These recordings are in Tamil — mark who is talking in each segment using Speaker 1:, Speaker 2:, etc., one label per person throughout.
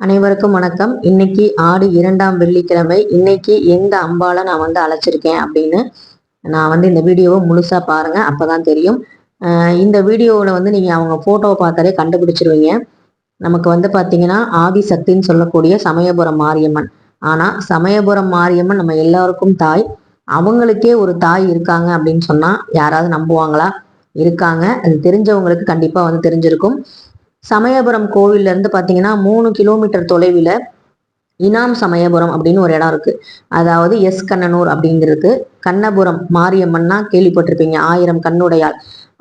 Speaker 1: அனைவருக்கும் வணக்கம். இன்னைக்கு ஆடி இரண்டாம் வெள்ளிக்கிழமை. இன்னைக்கு எந்த அம்பால நான் வந்து அழைச்சிருக்கேன் அப்படின்னு நான் வந்து இந்த வீடியோவை முழுசா பாருங்க. அப்பதான் தெரியும். இந்த வீடியோவில் வந்து நீங்க அவங்க போட்டோவை பார்த்தாலே கண்டுபிடிச்சிருவீங்க. நமக்கு வந்து பாத்தீங்கன்னா ஆதிசக்தின்னு சொல்லக்கூடிய சமயபுரம் மாரியம்மன். ஆனா சமயபுரம் மாரியம்மன் நம்ம எல்லாருக்கும் தாய். அவங்களுக்கே ஒரு தாய் இருக்காங்க அப்படின்னு சொன்னா யாராவது நம்புவாங்களா? இருக்காங்க. அது தெரிஞ்சவங்களுக்கு கண்டிப்பா வந்து தெரிஞ்சிருக்கும். சமயபுரம் கோவில்லேருந்து பார்த்தீங்கன்னா மூணு கிலோமீட்டர் தொலைவில் இனாம் சமயபுரம் அப்படின்னு ஒரு இடம் இருக்கு. அதாவது எஸ் கண்ணனூர் அப்படிங்கிறது கண்ணபுரம் மாரியம்மன்னா கேள்விப்பட்டிருப்பீங்க ஆயிரம் கண்ணுடையால்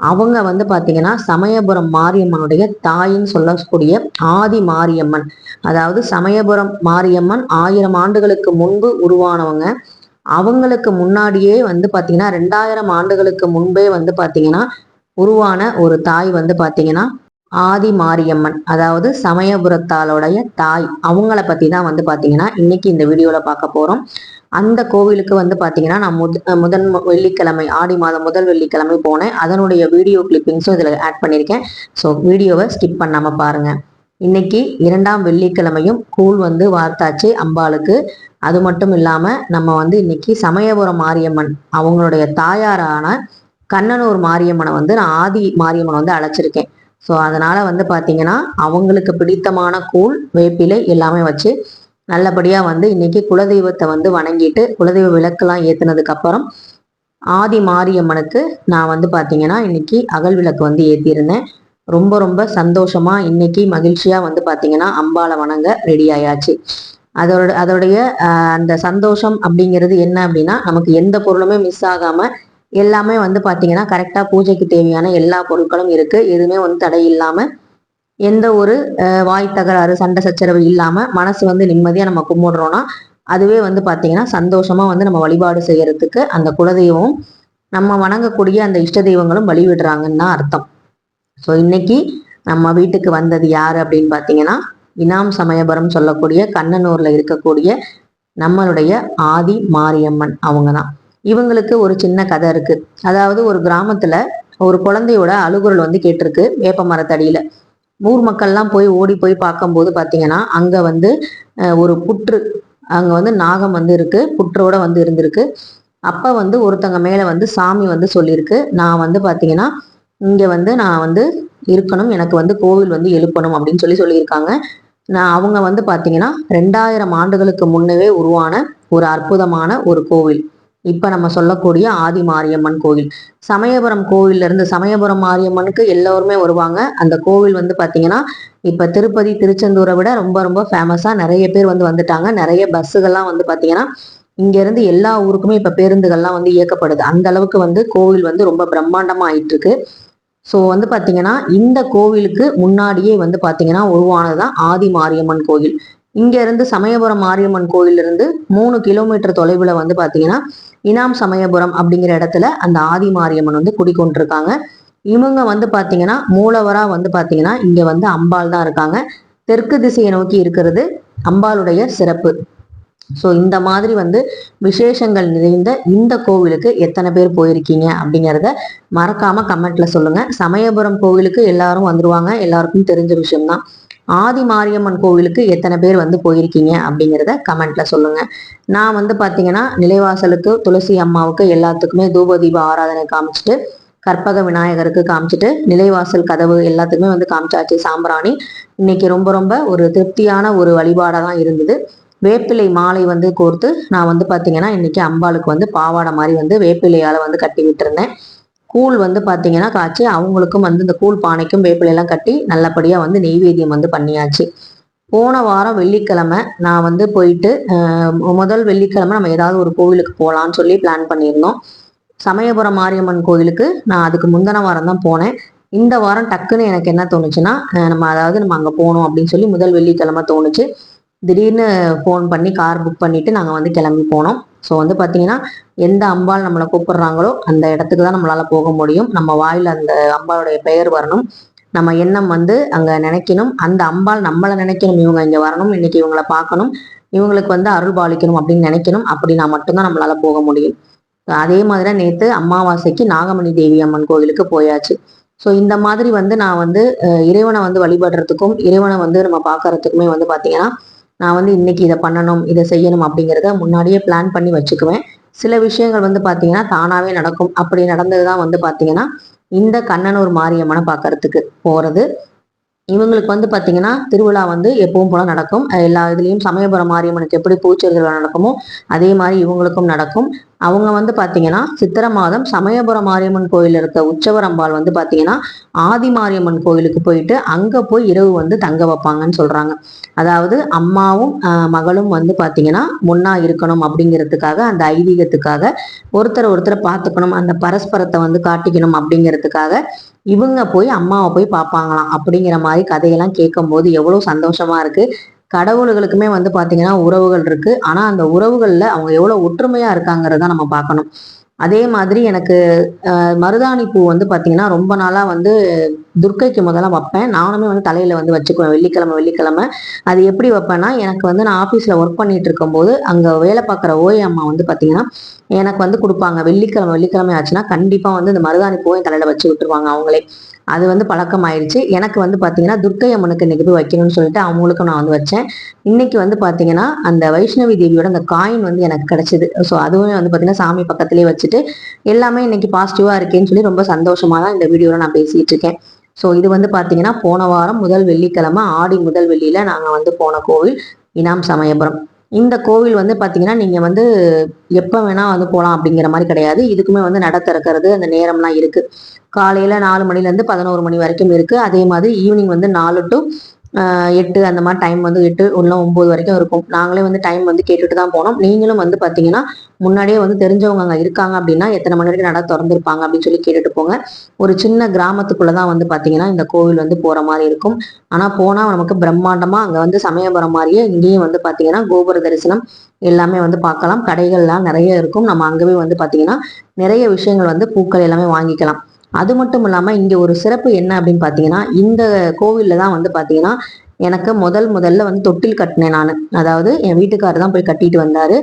Speaker 1: அவங்க வந்து பார்த்தீங்கன்னா சமயபுரம் மாரியம்மனுடைய தாயின்னு சொல்லக்கூடிய ஆதி மாரியம்மன். அதாவது சமயபுரம் மாரியம்மன் ஆயிரம் ஆண்டுகளுக்கு முன்பு உருவானவங்க. அவங்களுக்கு முன்னாடியே வந்து பார்த்தீங்கன்னா ரெண்டாயிரம் ஆண்டுகளுக்கு முன்பே வந்து பார்த்தீங்கன்னா உருவான ஒரு தாய் வந்து பார்த்தீங்கன்னா ஆதி மாரியம்மன் அதாவது சமயபுரத்தாளுடைய தாய் அவங்கள பற்றி தான் வந்து பார்த்தீங்கன்னா இன்னைக்கு இந்த வீடியோவில் பார்க்க போகிறோம் அந்த கோவிலுக்கு வந்து பார்த்தீங்கன்னா நான் முத முதன் வெள்ளிக்கிழமை ஆடி மாதம் முதல் வெள்ளிக்கிழமை போனேன். அதனுடைய வீடியோ கிளிப்பிங்ஸும் இதில் ஆட் பண்ணியிருக்கேன் ஸோ வீடியோவை ஸ்கிப் பண்ணாமல் பாருங்கள் இன்னைக்கு இரண்டாம் வெள்ளிக்கிழமையும் கூழ் வந்து வார்த்தாச்சு அம்பாளுக்கு. அது மட்டும் இல்லாமல் நம்ம வந்து இன்னைக்கு சமயபுரம் மாரியம்மன் அவங்களுடைய தாயாரான கண்ணனூர் மாரியம்மனை வந்து நான் ஆதி மாரியம்மனை வந்து அழைச்சிருக்கேன். ஸோ அதனால் வந்து பார்த்திங்கன்னா அவங்களுக்கு பிடித்தமான கூழ் வேப்பிலை எல்லாமே வச்சு நல்லபடியாக வந்து இன்னைக்கு குலதெய்வத்தை வந்து வணங்கிட்டு குலதெய்வ விளக்கெல்லாம் ஏற்றுனதுக்கப்புறம் ஆதி மாரியம்மனுக்கு நான் வந்து பார்த்திங்கன்னா இன்னைக்கு அகல் விளக்கு வந்து ஏற்றியிருந்தேன் ரொம்ப ரொம்ப சந்தோஷமாக இன்னைக்கு மகிழ்ச்சியாக வந்து பார்த்திங்கன்னா அம்பாவை வணங்க ரெடி ஆயாச்சு. அதோட அதோடைய அந்த சந்தோஷம் அப்படிங்கிறது என்ன அப்படின்னா நமக்கு எந்த பொருளுமே மிஸ் ஆகாமல் எல்லாமே வந்து பார்த்தீங்கன்னா கரெக்டாக பூஜைக்கு தேவையான எல்லா பொருட்களும் இருக்கு. எதுவுமே வந்து தடை இல்லாமல் எந்த ஒரு வாய் தகராறு சண்டை சச்சரவு இல்லாமல் மனசு வந்து நிம்மதியாக நம்ம கும்பிடுறோன்னா அதுவே வந்து பார்த்தீங்கன்னா சந்தோஷமாக வந்து நம்ம வழிபாடு செய்யறதுக்கு அந்த குலதெய்வம் நம்ம வணங்கக்கூடிய அந்த இஷ்ட தெய்வங்களும் வழிவிடுறாங்கன்னு தான் அர்த்தம். ஸோ இன்னைக்கு நம்ம வீட்டுக்கு வந்தது யார் அப்படின்னு பார்த்தீங்கன்னா இனாம் சமயபுரம் சொல்லக்கூடிய கண்ணனூரில் இருக்கக்கூடிய நம்மளுடைய ஆதி மாரியம்மன் அவங்க தான் இவங்களுக்கு ஒரு சின்ன கதை இருக்கு. அதாவது ஒரு கிராமத்துல ஒரு குழந்தையோட அழுகுரல் வந்து கேட்டிருக்கு வேப்ப மரத்தடியில. ஊர் மக்கள்லாம் போய் ஓடி போய் பார்க்கும்போது பார்த்தீங்கன்னா அங்க வந்து ஒரு புற்று அங்க வந்து நாகம் வந்து இருக்கு புற்றோட வந்து இருந்திருக்கு. அப்ப வந்து ஒருத்தங்க மேல வந்து சாமி வந்து சொல்லியிருக்கு. நான் வந்து பாத்தீங்கன்னா இங்க வந்து நான் வந்து இருக்கணும் எனக்கு வந்து கோவில் வந்து எழுப்பணும் அப்படின்னு சொல்லி சொல்லியிருக்காங்க. நான் அவங்க வந்து பாத்தீங்கன்னா ரெண்டாயிரம் ஆண்டுகளுக்கு முன்னவே உருவான ஒரு அற்புதமான ஒரு கோவில். இப்ப நம்ம சொல்லக்கூடிய ஆதி மாரியம்மன் கோவில். சமயபுரம் கோவில்ல இருந்து சமயபுரம் மாரியம்மனுக்கு எல்லோருமே வருவாங்க. அந்த கோவில் வந்து பாத்தீங்கன்னா இப்ப திருப்பதி திருச்செந்தூரை விட ரொம்ப ரொம்ப ஃபேமஸா நிறைய பேர் வந்து வந்துட்டாங்க. நிறைய பஸ்ஸுகள்லாம் வந்து பாத்தீங்கன்னா இங்க இருந்து எல்லா ஊருக்குமே இப்ப பேருந்துகள்லாம் வந்து இயக்கப்படுது. அந்த அளவுக்கு வந்து கோவில் வந்து ரொம்ப பிரம்மாண்டமா ஆயிட்டு இருக்கு ஸோ வந்து பார்த்தீங்கன்னா இந்த கோவிலுக்கு முன்னாடியே வந்து பார்த்திங்கன்னா உருவானது தான் ஆதி மாரியம்மன் கோவில். இங்க இருந்து சமயபுரம் மாரியம்மன் கோயில்ல இருந்து மூணு கிலோமீட்டர் தொலைவுல வந்து பாத்தீங்கன்னா இனாம் சமயபுரம் அப்படிங்கிற இடத்துல அந்த ஆதி மாரியம்மன் வந்து குடிக்கொண்டிருக்காங்க இவங்க வந்து பாத்தீங்கன்னா மூலவரா வந்து பாத்தீங்கன்னா இங்க வந்து அம்பாள் தான் இருக்காங்க. தெற்கு திசையை நோக்கி இருக்கிறது அம்பாளுடைய சிறப்பு. ஸோ இந்த மாதிரி வந்து விசேஷங்கள் நிறைந்த இந்த கோவிலுக்கு எத்தனை பேர் போயிருக்கீங்க அப்படிங்கிறத மறக்காம கமெண்ட்ல சொல்லுங்க. சமயபுரம் கோவிலுக்கு எல்லாரும் வந்துருவாங்க. எல்லாருக்கும் தெரிஞ்ச விஷயம்தான். ஆதி மாரியம்மன் கோவிலுக்கு எத்தனை பேர் வந்து போயிருக்கீங்க அப்படிங்கிறத கமெண்ட்ல சொல்லுங்க. நான் வந்து பாத்தீங்கன்னா நிலைவாசலுக்கு துளசி அம்மாவுக்கு எல்லாத்துக்குமே தூப தீப ஆராதனை காமிச்சிட்டு கற்பக விநாயகருக்கு காமிச்சிட்டு நிலைவாசல் கதவு எல்லாத்துக்குமே வந்து காமிச்சாச்சு சாம்பிராணி. இன்னைக்கு ரொம்ப ரொம்ப ஒரு திருப்தியான ஒரு வழிபாடாக தான் இருந்தது. வேப்பிலை மாலை வந்து கோர்த்து நான் வந்து பாத்தீங்கன்னா இன்னைக்கு அம்பாளுக்கு வந்து பாவாடை மாதிரி வந்து வேப்பிலையால வந்து கட்டி விட்டுருந்தேன் கூழ் வந்து பார்த்தீங்கன்னா காய்ச்சி அவங்களுக்கும் வந்து இந்த கூழ் பானைக்கும் வேப்பிலையெல்லாம் கட்டி நல்லபடியாக வந்து நெய்வேத்தியம் வந்து பண்ணியாச்சு. போன வாரம் வெள்ளிக்கிழமை நான் வந்து போயிட்டு முதல் வெள்ளிக்கிழமை நம்ம ஏதாவது ஒரு கோவிலுக்கு போகலான்னு சொல்லி பிளான் பண்ணியிருந்தோம். சமயபுரம் மாரியம்மன் கோவிலுக்கு நான் அதுக்கு முந்தின வாரம் தான் போனேன். இந்த வாரம் டக்குன்னு எனக்கு என்ன தோணுச்சுன்னா நம்ம அதாவது நம்ம அங்கே போகணும் அப்படின்னு சொல்லி முதல் வெள்ளிக்கிழமை தோணுச்சு. திடீர்னு ஃபோன் பண்ணி கார் புக் பண்ணிட்டு நாங்கள் வந்து கிளம்பி போனோம். ஸோ வந்து பார்த்தீங்கன்னா எந்த அம்பாள் நம்மளை கூப்பிடுறாங்களோ அந்த இடத்துக்கு தான் நம்மளால போக முடியும். நம்ம வாயில அந்த அம்பாளுடைய பெயர் வரணும். நம்ம எண்ணம் வந்து அங்க நினைக்கணும். அந்த அம்பாள் நம்மளை நினைக்கணும். இவங்க இங்க வரணும். இன்னைக்கு இவங்கள பார்க்கணும். இவங்களுக்கு வந்து அருள் பாலிக்கணும் அப்படின்னு நினைக்கணும். அப்படின்னா மட்டும்தான் நம்மளால போக முடியும். அதே மாதிரி நேற்று அமாவாசைக்கு நாகமணி தேவி அம்மன் கோவிலுக்கு போயாச்சு. ஸோ இந்த மாதிரி வந்து நான் வந்து இறைவனை வந்து வழிபடுறதுக்கும் இறைவனை வந்து நம்ம பார்க்கறதுக்குமே வந்து பார்த்தீங்கன்னா நான் வந்து இன்னைக்கு இதை பண்ணணும் இதை செய்யணும் அப்படிங்கிறத முன்னாடியே பிளான் பண்ணி வச்சுக்குவேன். சில விஷயங்கள் வந்து பார்த்தீங்கன்னா தானாகவே நடக்கும். அப்படி நடந்தது தான் வந்து பார்த்தீங்கன்னா இந்த கண்ணனூர் மாரியம்மனை பார்க்கறதுக்கு போகிறது இவங்களுக்கு வந்து பார்த்தீங்கன்னா திருவிழா வந்து எப்பவும் போல நடக்கும். எல்லா இதுலேயும் சமயபுரம் மாரியம்மனுக்கு எப்படி பூச்செரி நடக்குமோ அதே மாதிரி இவங்களுக்கும் நடக்கும். அவங்க வந்து பார்த்தீங்கன்னா சித்திரை மாதம் சமயபுரம் மாரியம்மன் கோயில் இருக்க உச்சவரம்பால் வந்து பார்த்தீங்கன்னா ஆதி மாரியம்மன் கோயிலுக்கு போயிட்டு அங்கே போய் இரவு வந்து தங்க வைப்பாங்கன்னு சொல்கிறாங்க அதாவது அம்மாவும் மகளும் வந்து பார்த்தீங்கன்னா முன்னா இருக்கணும் அப்படிங்கிறதுக்காக அந்த ஐதீகத்துக்காக ஒருத்தர் ஒருத்தரை பார்த்துக்கணும் அந்த பரஸ்பரத்தை வந்து காட்டிக்கணும் அப்படிங்கிறதுக்காக இவங்க போய் அம்மாவை போய் பார்ப்பாங்களாம். அப்படிங்கிற மாதிரி கதையெல்லாம் கேட்கும்போது எவ்வளோ சந்தோஷமாக இருக்கு. கடவுள்களுக்குமே வந்து பார்த்தீங்கன்னா உறவுகள் இருக்கு. ஆனால் அந்த உறவுகளில் அவங்க எவ்வளோ ஒற்றுமையா இருக்காங்கிறத நம்ம பார்க்கணும். அதே மாதிரி எனக்கு மருதாணி பூ வந்து பார்த்தீங்கன்னா ரொம்ப நாளாக வந்து துர்க்கைக்கு முதல்ல வைப்பேன். நானுமே வந்து தலையில் வந்து வச்சுக்குவேன். வெள்ளிக்கிழமை வெள்ளிக்கிழமை. அது எப்படி வைப்பேன்னா எனக்கு வந்து நான் ஆஃபீஸில் ஒர்க் பண்ணிட்டு இருக்கும்போது அங்கே வேலை பார்க்குற ஓய் அம்மா வந்து பார்த்தீங்கன்னா எனக்கு வந்து கொடுப்பாங்க. வெள்ளிக்கிழமை வெள்ளிக்கிழமை ஆச்சுன்னா கண்டிப்பாக வந்து இந்த மருதாணி பூவை தலையில் வச்சு விட்டுருவாங்க அவங்களே. அது வந்து பழக்கம் ஆயிடுச்சு எனக்கு வந்து பார்த்தீங்கன்னா துர்க்கை அம்மனுக்கு இன்னைக்கு போய் வைக்கணும்னு சொல்லிட்டு அவங்களுக்கும் நான் வந்து வச்சேன். இன்னைக்கு வந்து பார்த்தீங்கன்னா அந்த வைஷ்ணவி தேவியோட அந்த காயின் வந்து எனக்கு கிடச்சிது. ஸோ அதுவுமே வந்து பார்த்தீங்கன்னா சாமி பக்கத்துலேயே வச்சுட்டு எல்லாமே இன்னைக்கு பாசிட்டிவாக இருக்கேன்னு சொல்லி ரொம்ப சந்தோஷமாக தான் இந்த வீடியோவில் நான் பேசிகிட்டு இருக்கேன். ஸோ இது வந்து பார்த்தீங்கன்னா போன வாரம் முதல் வெள்ளிக்கிழமை ஆடி முதல் வெள்ளியில் நாங்கள் வந்து போன கோவில் இனாம் சமயபுரம். இந்த கோவில் வந்து பார்த்தீங்கன்னா நீங்கள் வந்து எப்போ வேணால் வந்து போகலாம் அப்படிங்கிற மாதிரி கிடையாது. இதுக்குமே வந்து நட திறக்கிறது அந்த நேரம்லாம் இருக்குது காலையில் நாலு மணிலேருந்து பதினோரு மணி வரைக்கும் இருக்குது அதே மாதிரி ஈவினிங் வந்து நாலு டு எட்டு அந்த மாதிரி டைம் வந்து எட்டு ஒன்றும் ஒம்பது வரைக்கும் இருக்கும். நாங்களே வந்து டைம் வந்து கேட்டுட்டு தான் போனோம். நீங்களும் வந்து பார்த்தீங்கன்னா முன்னாடியே வந்து தெரிஞ்சவங்க அங்கே இருக்காங்க அப்படின்னா எத்தனை மணி வரைக்கும் நட திறந்துருப்பாங்க அப்படின்னு சொல்லி கேட்டுட்டு போங்க. ஒரு சின்ன கிராமத்துக்குள்ள தான் வந்து பார்த்தீங்கன்னா இந்த கோவில் வந்து போகிற மாதிரி இருக்கும். ஆனால் போனால் நமக்கு பிரம்மாண்டமாக அங்கே வந்து சமயபுரம் மாதிரியே இங்கேயும் வந்து பார்த்தீங்கன்னா கோபுர தரிசனம் எல்லாமே வந்து பார்க்கலாம் கடைகள்லாம் நிறைய இருக்கும். நம்ம அங்கேயே வந்து பார்த்தீங்கன்னா நிறைய விஷயங்கள் வந்து பூக்கள் எல்லாமே வாங்கிக்கலாம். அது மட்டும் இல்லாமல் இங்கே ஒரு சிறப்பு என்ன அப்படின்னு பார்த்தீங்கன்னா இந்த கோவிலில் தான் வந்து பார்த்தீங்கன்னா எனக்கு முதல் முதல்ல வந்து தொட்டில் கட்டினேன் நான். அதாவது என் வீட்டுக்காரர் தான் போய் கட்டிட்டு வந்தார்.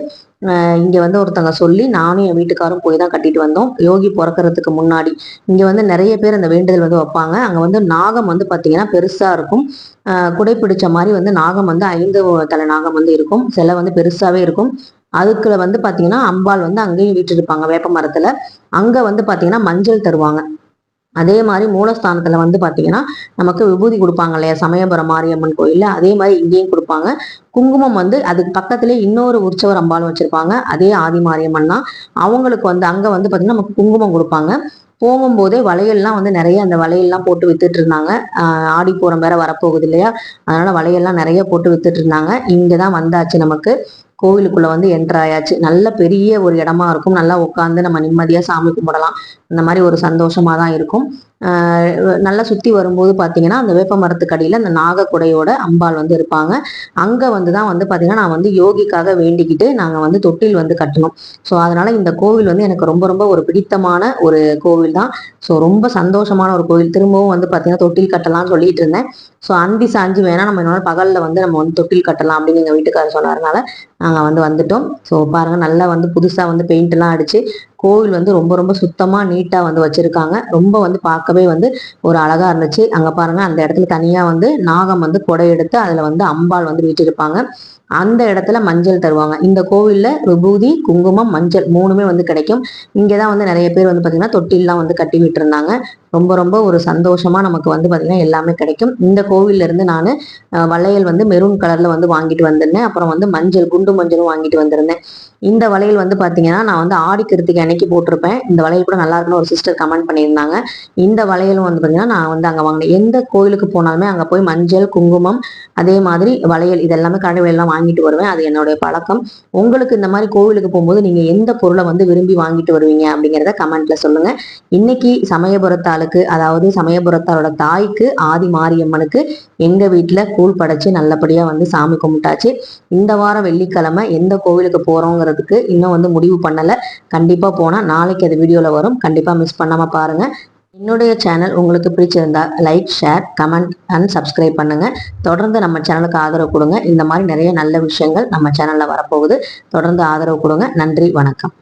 Speaker 1: இங்கே வந்து ஒருத்தவங்க சொல்லி நானும் என் வீட்டுக்காரும் போய் தான் கட்டிட்டு வந்தோம். யோகி பிறக்கறதுக்கு முன்னாடி. இங்கே வந்து நிறைய பேர் அந்த வேண்டுதல் வந்து வைப்பாங்க. அங்கே வந்து நாகம் வந்து பார்த்தீங்கன்னா பெருசாக இருக்கும். குடைப்பிடிச்ச குடை பிடிச்ச மாதிரி வந்து நாகம் வந்து ஐந்து தலை நாகம் வந்து இருக்கும். சிலை வந்து பெருசாகவே இருக்கும். அதுக்குள்ள வந்து பார்த்தீங்கன்னா அம்பாள் வந்து அங்கேயும் வீற்றிருப்பாங்க வேப்ப மரத்தில் அங்கே வந்து பார்த்தீங்கன்னா மஞ்சள் தருவாங்க. அதே மாதிரி மூலஸ்தானத்துல வந்து பாத்தீங்கன்னா நமக்கு விபூதி கொடுப்பாங்க இல்லையா? சமயபுரம் மாரியம்மன் கோயில்ல அதே மாதிரி இங்கேயும் கொடுப்பாங்க. குங்குமம் வந்து அதுக்கு பக்கத்திலே இன்னொரு உற்சவர் அம்பாலும் வச்சிருப்பாங்க. அதே ஆதி மாரியம்மன் தான். அவங்களுக்கு வந்து அங்க வந்து பாத்தீங்கன்னா நமக்கு குங்குமம் கொடுப்பாங்க. போகும்போதே வளையல்லாம் வந்து நிறைய அந்த வளையல்லாம் போட்டு வித்துட்டு இருந்தாங்க ஆடி போகிற வேற வரப்போகுது இல்லையா? அதனால வளையல்லாம் நிறைய போட்டு வித்துட்டு இருந்தாங்க இங்கதான் வந்தாச்சு நமக்கு. கோவிலுக்குள்ள வந்து என்டர் ஆயாச்சு. நல்ல பெரிய ஒரு இடமா இருக்கும். நல்லா உட்காந்து நம்ம நிம்மதியா சாமி கும்பிடலாம். இந்த மாதிரி ஒரு சந்தோஷமா தான் இருக்கும். நல்லா சுற்றி வரும்போது பார்த்தீங்கன்னா அந்த வேப்ப மரத்துக்கு அந்த நாகக்குடையோட அம்பாள் வந்து இருப்பாங்க. அங்கே வந்து தான் வந்து பார்த்தீங்கன்னா நான் வந்து யோகிக்காக வேண்டிக்கிட்டு நாங்கள் வந்து தொட்டில் வந்து கட்டணும். ஸோ அதனால் இந்த கோவில் வந்து எனக்கு ரொம்ப ரொம்ப ஒரு பிடித்தமான ஒரு கோவில் தான். ஸோ ரொம்ப சந்தோஷமான ஒரு கோவில். திரும்பவும் வந்து பார்த்தீங்கன்னா தொட்டில் கட்டலாம்னு சொல்லிட்டு இருந்தேன். ஸோ அந்தி சாஞ்சு வேணால் நம்ம என்னோட பகலில் வந்து நம்ம வந்து தொட்டில் கட்டலாம் அப்படின்னு எங்கள் வீட்டுக்காரர் சொன்னதுனால நாங்கள் வந்து வந்துட்டோம். ஸோ பாருங்க நல்லா வந்து புதுசாக வந்து பெயிண்ட்லாம் அடித்து அடிச்சு கோவில் வந்து ரொம்ப ரொம்ப சுத்தமாக நீட்டாக வந்து வச்சுருக்காங்க. ரொம்ப வந்து பார்க்க பார்க்கவே வந்து ஒரு அழகா இருந்துச்சு. அங்க பாருங்க அந்த இடத்துல தனியா வந்து நாகம் வந்து கொடை எடுத்து அதுல வந்து அம்பாள் வந்து வீட்டிருப்பாங்க. அந்த இடத்துல மஞ்சள் தருவாங்க. இந்த கோவில்ல விபூதி குங்குமம் மஞ்சள் மூணுமே வந்து கிடைக்கும். இங்கே தான் வந்து நிறைய பேர் வந்து பார்த்திங்கன்னா தொட்டிலாம் வந்து கட்டி விட்டுருந்தாங்க. ரொம்ப ரொம்ப ஒரு சந்தோஷமாக நமக்கு வந்து பார்த்திங்கன்னா எல்லாமே கிடைக்கும். இந்த கோவில்ல இருந்து நான் வளையல் வந்து மெரூன் கலரில் வந்து வாங்கிட்டு வந்திருந்தேன். அப்புறம் வந்து மஞ்சள் குண்டு மஞ்சளும் வாங்கிட்டு வந்திருந்தேன். இந்த வளையல் வந்து பார்த்தீங்கன்னா நான் வந்து ஆடி கிருத்திகை அன்னைக்கு போட்டிருப்பேன். இந்த வளையல் கூட நல்லா இருக்குன்னு ஒரு சிஸ்டர் கமெண்ட் பண்ணியிருந்தாங்க. இந்த வளையலும் வந்து பார்த்தீங்கன்னா நான் வந்து அங்கே வாங்கினேன். எந்த கோயிலுக்கு போனாலுமே அங்கே போய் மஞ்சள் குங்குமம் அதே மாதிரி வளையல் இதெல்லாமே கடவுளெல்லாம் எல்லாம் வாங்கிட்டு வருவேன். அது என்னுடைய பழக்கம். உங்களுக்கு இந்த மாதிரி கோவிலுக்கு போகும்போது நீங்க எந்த பொருளை வந்து விரும்பி வாங்கிட்டு வருவீங்க அப்படிங்கிறத கமெண்ட்ல சொல்லுங்க. இன்னைக்கு சமயபுரத்தாளுக்கு அதாவது சமயபுரத்தாளோட தாய்க்கு ஆதி மாரியம்மனுக்கு எங்க வீட்டுல கூழ் படைச்சு நல்லபடியா வந்து சாமி கும்பிட்டாச்சு. இந்த வாரம் வெள்ளிக்கிழமை எந்த கோவிலுக்கு போறோங்கிறதுக்கு இன்னும் வந்து முடிவு பண்ணல. கண்டிப்பா போனா நாளைக்கு அது வீடியோல வரும். கண்டிப்பா மிஸ் பண்ணாம பாருங்க. என்னுடைய சேனல் உங்களுக்கு பிடிச்சிருந்தா like share comment and subscribe பண்ணுங்கள் தொடர்ந்து நம்ம சேனலுக்கு ஆதரவு கொடுங்க. இந்த மாதிரி நிறைய நல்ல விஷயங்கள் நம்ம சேனலில் வரப்போகுது. தொடர்ந்து ஆதரவு கொடுங்க. நன்றி வணக்கம்.